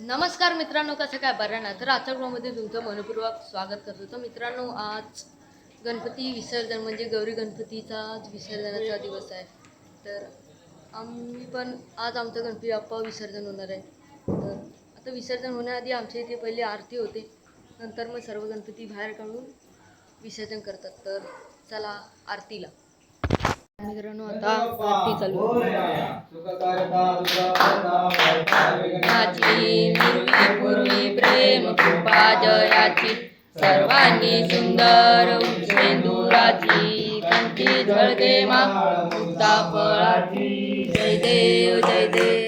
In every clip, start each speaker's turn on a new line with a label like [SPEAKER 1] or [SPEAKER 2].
[SPEAKER 1] नमस्कार मित्रांनो कसं काय? बरं ना? तर आजच्या तुमचं मनपूर्वक स्वागत करतो. तर मित्रांनो आज गणपती विसर्जन म्हणजे गौरी गणपतीचा विसर्जनाचा दिवस आहे. तर आम्ही पण आज आमचं गणपती बाप्पा विसर्जन होणार आहे. तर आता विसर्जन होण्याआधी आमच्या इथे पहिली आरती होते. नंतर मग सर्व गणपती बाहेर काढून विसर्जन करतात. तर चला आरतीला. मित्रांनो आता आरती चालू. माझी पूर्वी पूर्वी प्रेम कृपा जयाची सर्वांनी सुंदर उंचेंदुराची कंठी झळके मा फळाची जय देव जय देव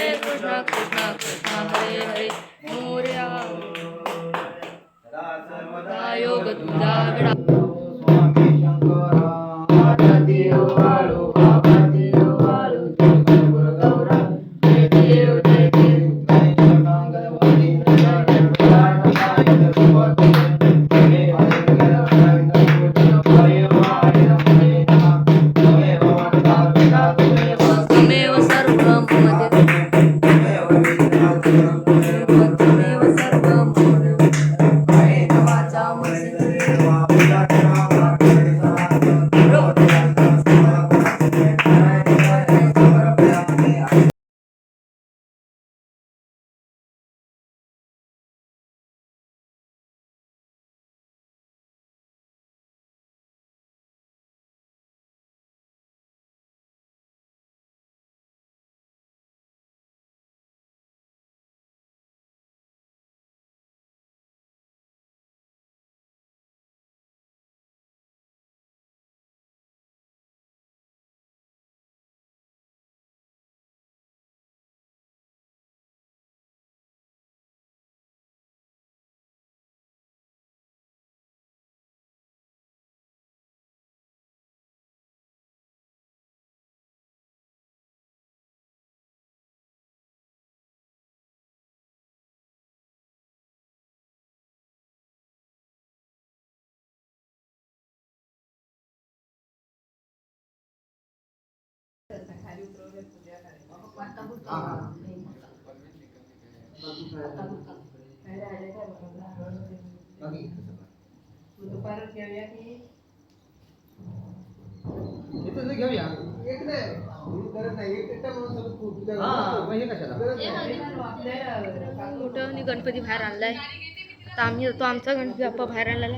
[SPEAKER 2] इथं घेऊया. एक नाही. करत नाही. एक एकटा म्हणून सगळं खूप कशाला?
[SPEAKER 1] मोठं आणि गणपती बाहेर आणलाय. आता आम्ही जातो. आमचा गणपती बाप्पा बाहेर आणलेला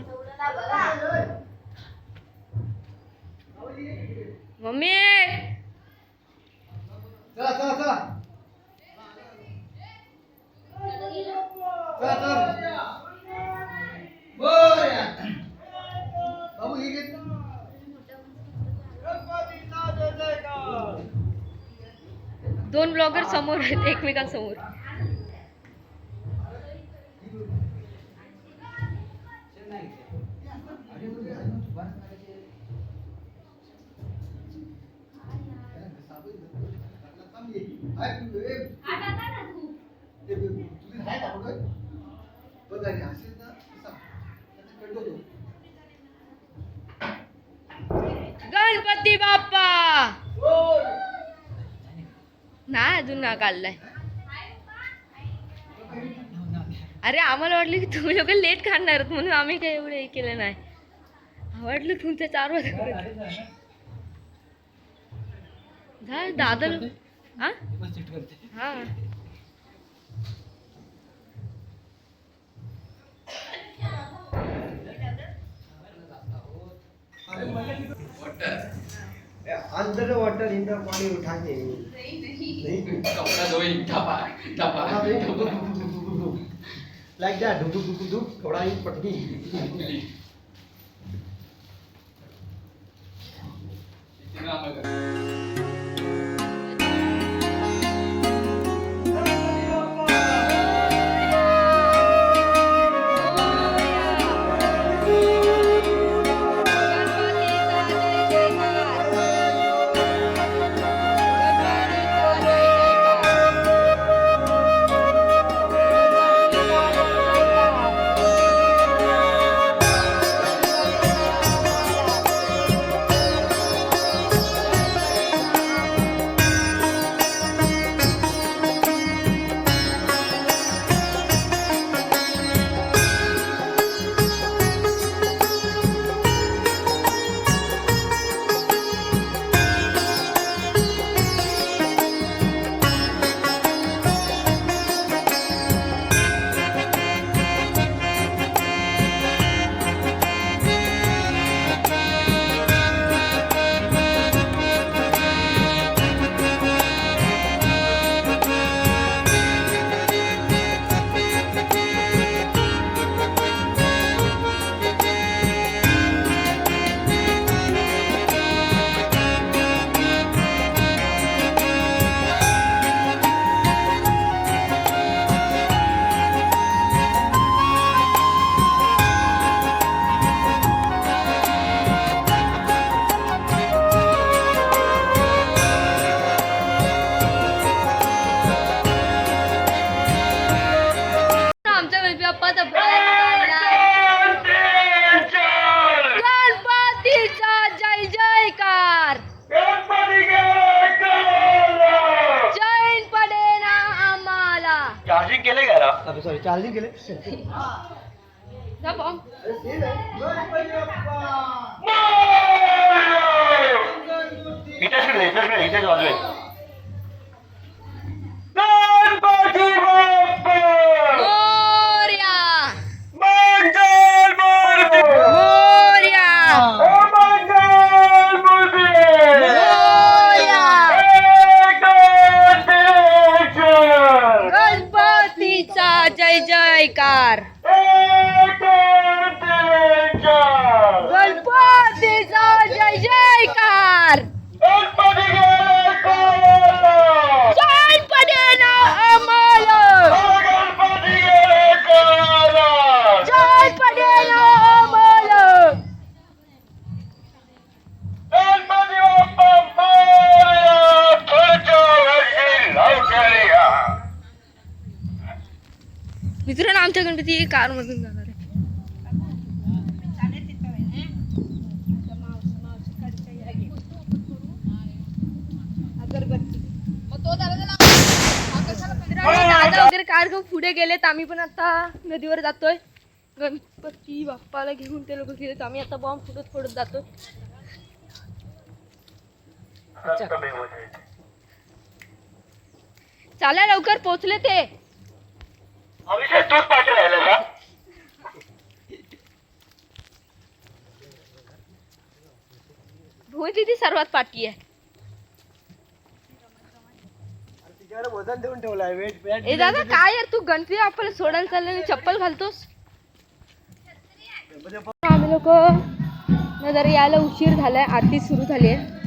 [SPEAKER 1] मम्मी!
[SPEAKER 2] चला चला चला. बाबू घेत
[SPEAKER 1] दोन ब्लॉगर समोर आहेत एकमेकांसमोर. नाही अजून काढलाय अरे आम्हाला वाटलं की तुम्ही लोक लेट काढणार म्हणून आम्ही काही एवढं हे केलं नाही. वाटलं तुमच्या चार वाजता झालं दादा हा. हा
[SPEAKER 2] अंदर वाटर इन द पानी उठाते
[SPEAKER 3] कपड़ा धोई टपा टपा
[SPEAKER 2] लाइक दैट डुक डुक डुक डुक थोड़ा ही पटनी
[SPEAKER 3] इतना मगर
[SPEAKER 2] सॉरी चार्जिंग केले
[SPEAKER 1] जा बॉम्ब मोरया मित्रांनो आमच्या गणपती कार मधून जाणार आहे दादा वगैरे कार घेऊन पुढे गेलेत. आम्ही पण आता नदीवर जातोय. गणपती बाप्पाला घेऊन ते लोक गेलेत. आम्ही आता बॉम्ब फुटत फोडत जातोय. चालेल लवकर पोचले ते. तिथे सर्वात पाठी आहे.
[SPEAKER 2] तिच्याकडे वजन देऊन ठेवलाय वेट वेट
[SPEAKER 1] ए दादा काय यार तू गणपती बाप्पाला सोडायला चालले आणि चप्पल घालतोस? आम्ही लोक जरा यायला उशीर झालाय आरती सुरू झाली आहे.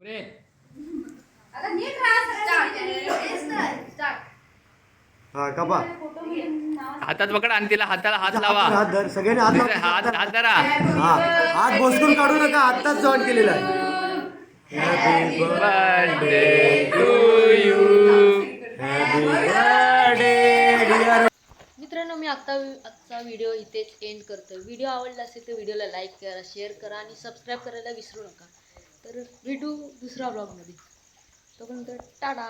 [SPEAKER 3] पुरे
[SPEAKER 2] हा कापा
[SPEAKER 3] हातात पकडा आणि तिला हाताला हात लावा.
[SPEAKER 2] हात धर सगळ्यांनी हात लावा.
[SPEAKER 3] हात हात धरा.
[SPEAKER 2] हा हात बसकून काढू नका आत्ताच जॉईन केलेला आहे. Birthday to you.
[SPEAKER 1] मित्रांनो मी आत्ता आजचा व्हिडिओ इथेच एंड करतो व्हिडिओ आवडला असेल तर व्हिडिओला लाईक करा शेअर करा आणि सबस्क्राईब करायला विसरू नका. तर भेटू दुसऱ्या ब्लॉगमध्ये तोपर्यंत टाटा!